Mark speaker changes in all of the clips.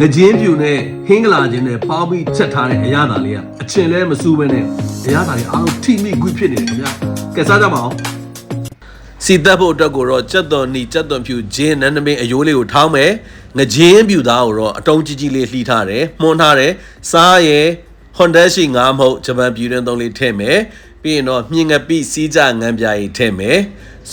Speaker 1: ငကြင်းပြူနဲ့ဟင်းကလာချင်းနဲ့ပေါင်းပြီးချက်ထားတဲ့အရသာလေးကအချင်လဲမစူးပဲနဲ့အရသာလေးအားလုံးထိမိခွဖြစ်နေတယ်ခင်ဗျာကဲစားကြပါအောင်စီတက်ဖို့အတွက်ကိုတော့ကြက်သွန်နီကြက်သွန်ဖြူဂျင်းနန်းနမင်းအယိုးလေးကိုထောင်းမယ်ငကြင်းပြူသားကိုတော့အတုံးကြီးကြီးလေးလှီးထားတယ်မှုန်းထားတယ်စားရဲဟွန်ဒက်ရှိငါးမဟုတ်ဂျပန်ပြည်တွင်းသုံးလေးထည့်မယ်ပြီးရင်တော့မြင်ငပိစီးကြငန်းပြားကြီးထည့်မယ်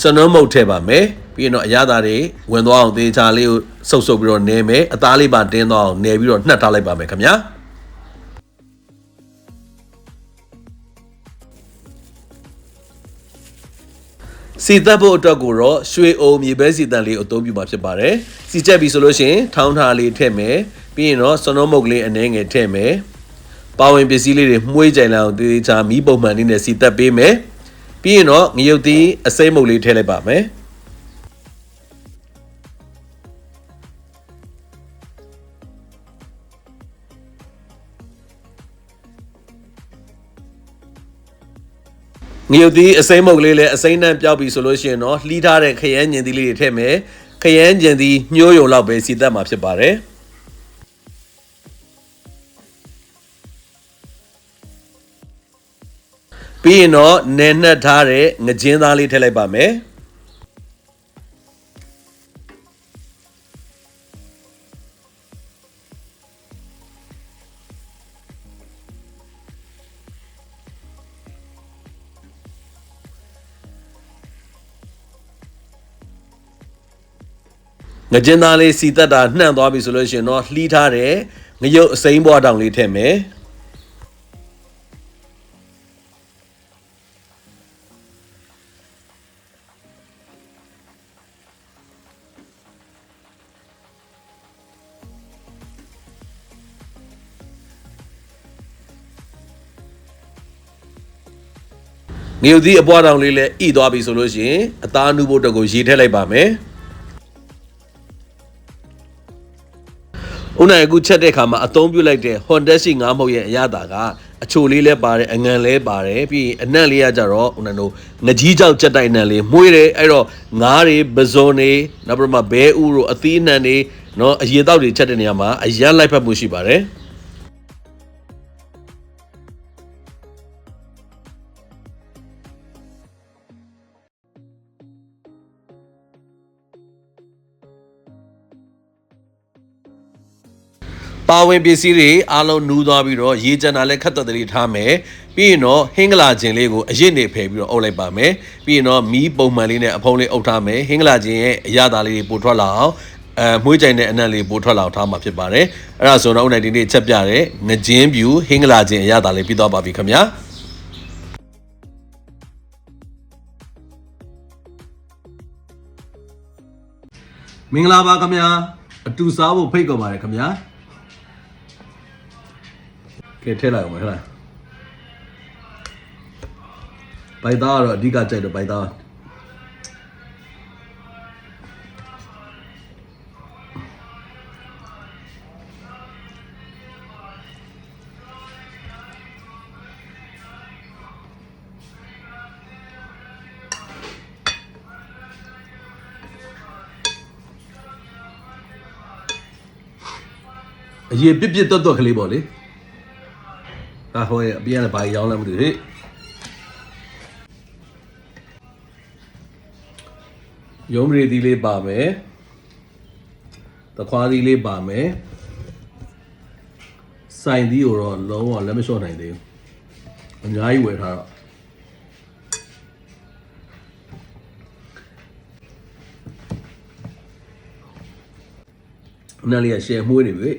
Speaker 1: စနုံးမုတ်ထည့်ပါမယ် ပြီးရင်တော့အရသာတွေဝင်သွားအောင်သေချာလေးကိုစုပ်စုပ်ပြီးတော့နေမယ်အသားလေးပါတင်းသွားအောင်နေပြီးတော့နှက်ထားလိုက်ပါမယ်ခင်ဗျာစီတက်ဖို့အတွက်ကိုတော့ရွှေအုံမြေပဲစီတန်လေးကိုအသုံးပြုမှာဖြစ်ပါတယ်။စီချက်ပြီဆိုလို့ရှိရင်ထောင်းထားလေးထည့်မယ်။ပြီးရင်တော့စနုံးမုတ်လေးအနှဲငယ်ထည့်မယ်။ပါဝင်ပစ္စည်းလေးတွေမှုေးကြိုင်လာအောင်တေးသေးချာမီးပုံမှန်လေးနဲ့စီတက်ပေးမယ်။ပြီးရင်တော့ငရုတ်သီးအစိမ့်မုတ်လေးထည့်လိုက်ပါမယ်။ ငရုတ်သီးအစိမ့်မုတ်လေးလည်းအစိမ့်နှံပြောက်ပြီဆိုလို့ရှိရင်တော့လှီးထားတဲ့ခရမ်းညင်သီးလေးတွေထည့်မယ်ခရမ်းညင်သီးညှိုးယုံလောက်ပဲစီသက်မှာဖြစ်ပါတယ်ပြီးရင်တော့နယ်နှက်ထားတဲ့ငကြင်းသားလေးထည့်လိုက်ပါမယ် ငကြင်းသားလေးစီသက်တာနှံ့သွားပြီဆိုလို့ရှိရင်တော့လှီးထားတဲ့ငရုတ်အစိမ့်ဘွားတောင်လေးထည့်မယ်ငရုတ်သီးအပွားတောင်လေးလည်းဣသွားပြီဆိုလို့ရှိရင်အသားနုဖို့အတွက်ကိုရေထည့်လိုက်ပါမယ် ခုနကအခုချက်တဲ့အခါမှာအသုံးပြုလိုက်တဲ့ Honda ရှိ9မဟုတ်ရဲ့အရသာကအချိုလေးလဲပါတယ်အငန်လဲပါတယ်ပြီးရင်အနံ့လေးကကြတော့ခုနတို့ငကြီးကြောက်ချက်တိုင်နံလေးမှုေးတယ်အဲ့တော့ငားတွေပဇွန်တွေနောက်ပြီးမှဘဲဥတို့အသီးနှံတွေနော်အရေတောက်တွေချက်တဲ့နေရာမှာအရန်လိုက်ဖက်မှုရှိပါတယ် ပါဝင်ပစ္စည်းတွေအားလုံးနူးသွားပြီးတော့ရေကြံတာလည်းခက်သက်တည်းထားမယ်ပြီးရင်တော့ဟင်းကလာခြင်းလေးကိုအရစ်နေဖယ်ပြီးတော့အုပ်လိုက်ပါမယ်ပြီးရင်တော့မီးပုံမှန်လေးနဲ့အဖုံးလေးအုပ်ထားမယ်ဟင်းကလာခြင်းရဲ့အရသာလေးတွေပိုထွက်လာအောင်အဲမွေးကြိုင်တဲ့အနံ့လေးပိုထွက်လာအောင်ထားမှာဖြစ်ပါတယ်အဲ့ဒါဆိုတော့ဦးနိုင်ဒီနေ့ချက်ပြတဲ့ငကြင်းပြူဟင်းကလာခြင်းအရသာလေးပြီးသွားပါပြီခင်ဗျာမင်္ဂလာပါခင်ဗျာအတူစားဖို့ဖိတ်ခေါ်ပါတယ်ခင်ဗျာ ကဲထည့်လိုက်အောင်မထည့်လိုက်ဘိုက်သားကတော့အဓိကကြိုက်တော့ဘိုက်သားအရေးပြစ်ပြစ်တွတ်တွတ်ကလေးပေါ့လေ啊， ဟိုအပြင်ကဘာရောင်းလဲမသိဘူးဟေ့ရုံးရီသီးလေးပါမယ်တခွားသီးလေးပါမယ်စိုင်သီးကိုတော့လုံးဝလက်မလျှော့နိုင်သေးဘူးအများကြီးဝယ်ထားတော့အနက်လေးကရှယ်မှုေးနေပြီ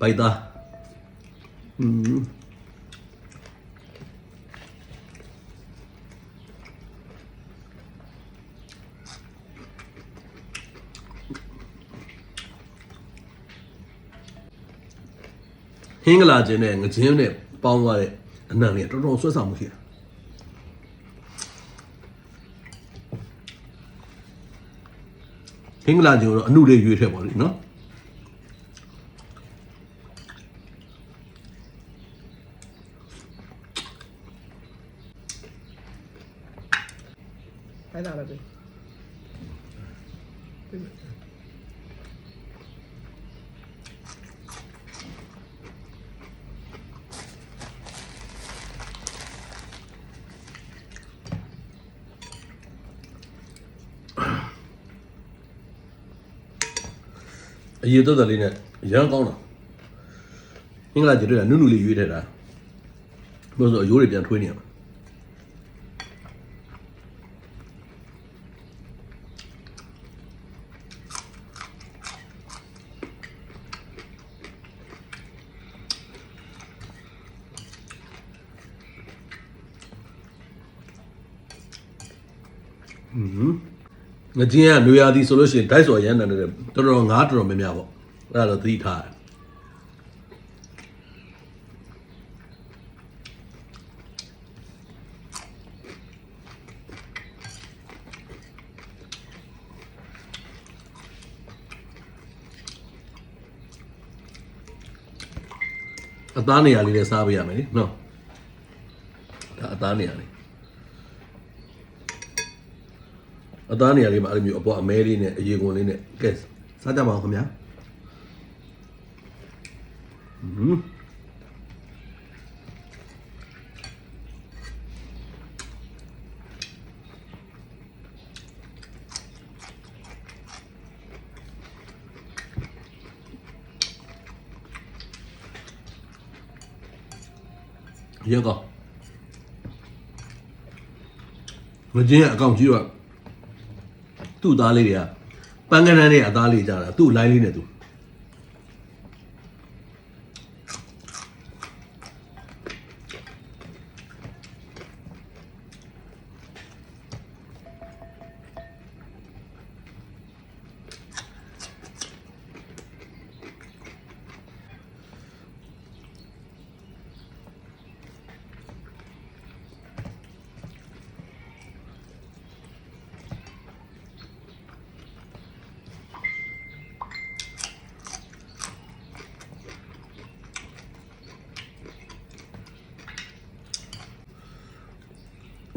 Speaker 1: ဘိုက်သား ဟင်းကလာခြင်းနဲ့ငခြင်းနဲ့ပေါင်းသွားတဲ့အနံ့လေးကတော်တော်ဆွဲဆောင်မှုရှိတယ်ဟင်းကလာခြင်းကိုတော့အနုလေးရွေးထည့်ပါလိမ့်နော်
Speaker 2: ခိုင်းတာပဲ
Speaker 1: အရေးသက်သက်လေးနဲ့ရမ်းကောင်းတာအင်္ဂလာကျတွေကနုနုလေးရွေးထက်တာဘယ်လိုဆိုအယိုးတွေပြန်ထွေးနေရမှာ ငကြင်းကနွေရာသီဆိုလို့ရှိရင်ဒိုက်စော်ရမ်းတယ်တော်တော်ငါးတော်တော်များများပေါ့အဲ့ဒါတော့သတိထားတယ်အသားနေရာလေးနဲ့စားပေးရမယ်လေနော်ဒါအသားနေရာလေး အသားနေရာလေးမှာအဲ့လိုမျိုးအပေါ်အမဲလေးနဲ့အရေကွန်လေးနဲ့ကဲစားကြပါအောင်ခင်ဗျာဟွန်းရေကောငကြင်းရဲ့အကောင့်ကြီးတော့ သူ့သားလေးတွေကပန်းကန်းတန်းနဲ့အသားလေးကြတာသူ့လိုင်းလေးနဲ့သူ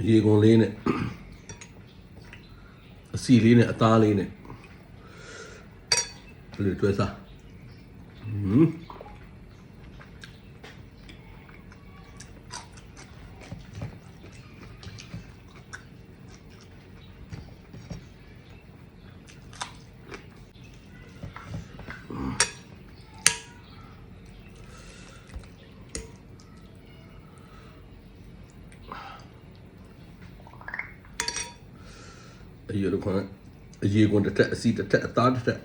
Speaker 1: ရေကုန်လေးနဲ့အစီလေးနဲ့အသားလေးနဲ့ဘယ်လိုတွဲစားဟွန်း အရေတော့ခွန်းအရေကုန်တစ်ထက်အစီတစ်ထက်အသားတစ်ထက်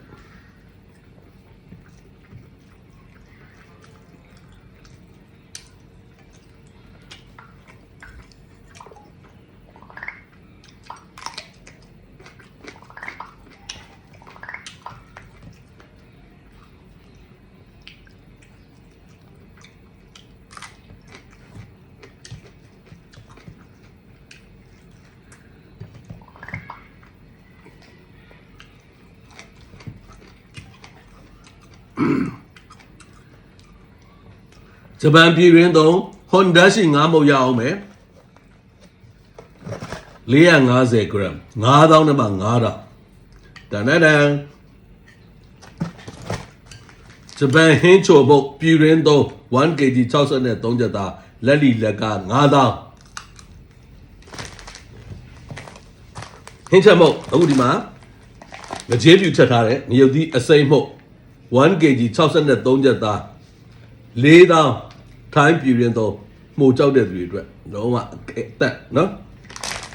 Speaker 1: ဂျပန်ပြည်ရင်းသုံး Honda ရှိငါးမုတ်ရအောင်မယ်450 gram 9000နဲ့မှ9000တန်တန်တန်ဂျပန်ဟင်းချိုဘုတ်ပြည်ရင်းသုံး 1kg 63ချက်သားလက်လီလက်က9000ဟင်းချက်မုတ်အခုဒီမှာငကြေးပြူချက်ထားတဲ့ငရုတ်သီးအစိမ့်မှုတ် 1kg 63ချက်သားလေးတောင်း ထိုင်းပြည်ရင်တော့မှုကြောက်တဲ့သူတွေအတွက်လုံးဝအခက်တက်နော်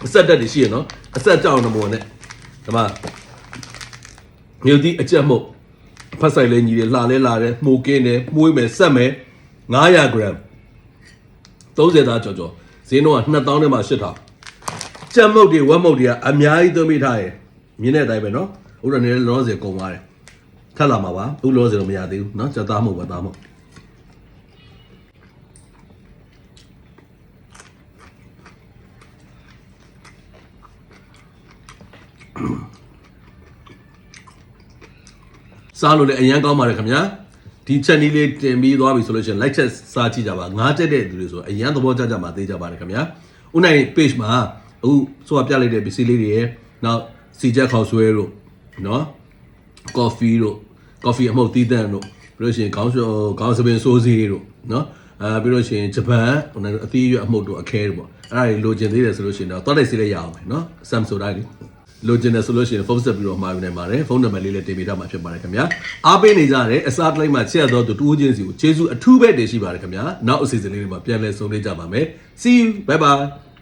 Speaker 1: အဆက်တက်တွေရှိရနော်အဆက်ကြောက်နေမို့နဲ့ဒီမှာမြို့ဒီအကြက်မှုတ်ဖတ်ဆိုင်လဲညီတယ်လှလဲလာတယ်မှုကင်းတယ်မှုေးမယ်ဆက်မယ်900 gram 30သားကြော်ကြော်ဈေးနှုန်းက2000နဲ့မှ8000ကြက်မုတ်တွေဝက်မုတ်တွေကအများကြီးသွင်းမိထားရယ်မြင်းတဲ့အတိုင်းပဲနော်ဥရနေလောစင်ကုန်သွားတယ်ထပ်လာမှာပါဥလောစင်တော့မရသေးဘူးနော်စက်သားမဟုတ်ပါသားမဟုတ် စားလို့လည်းအရန်ကောင်းပါတယ်ခင်ဗျာဒီချက်နီးလေးတင်ပြီးသွားပြီဆိုလို့ရှိရင် like ချက်စားကြည့်ကြပါငါးချက်တဲ့သူတွေဆိုအရန်သဘောကျကြမှာသိကြပါတယ်ခင်ဗျာဥနိုင် page မှာအခုဆိုပြလိုက်တဲ့ပစ္စည်းလေးတွေရယ်နောက်စီချက်ခေါက်ဆွဲတို့နော် coffee တို့ coffee အမှုတ်တီးတန့်တို့ပြီးလို့ရှိရင်ခေါင်းလျှော်ခေါင်းစပင်စိုးစေးတို့နော်အဲပြီးလို့ရှိရင်ဂျပန်ဟိုနဲ့အသီးရွက်အမှုတ်တို့အခဲတို့ပေါ့အဲ့ဒါတွေလိုချင်သေးတယ်ဆိုလို့ရှိရင်တော့တောက်လိုက်စီးလိုက်ရအောင်မယ်နော် Samsung တိုင်းလေ လိုချင်တယ်ဆိုလို့ရှိရင်ဖုန်းဆက်ပြီးတော့မှာယူနိုင်ပါတယ်ဖုန်းနံပါတ်လေးလည်းတင်ပေးထားမှာဖြစ်ပါတယ်ခင်ဗျာအားပေးနေကြတဲ့အစားတလိုက်မှာချက်ရတော့သူတူးချင်းစီကိုကျေးဇူးအထူးပဲတင်ရှိပါတယ်ခင်ဗျာနောက်အစီအစဉ်လေးတွေမှာပြန်လည်ဆုံနေကြပါမယ် see you bye bye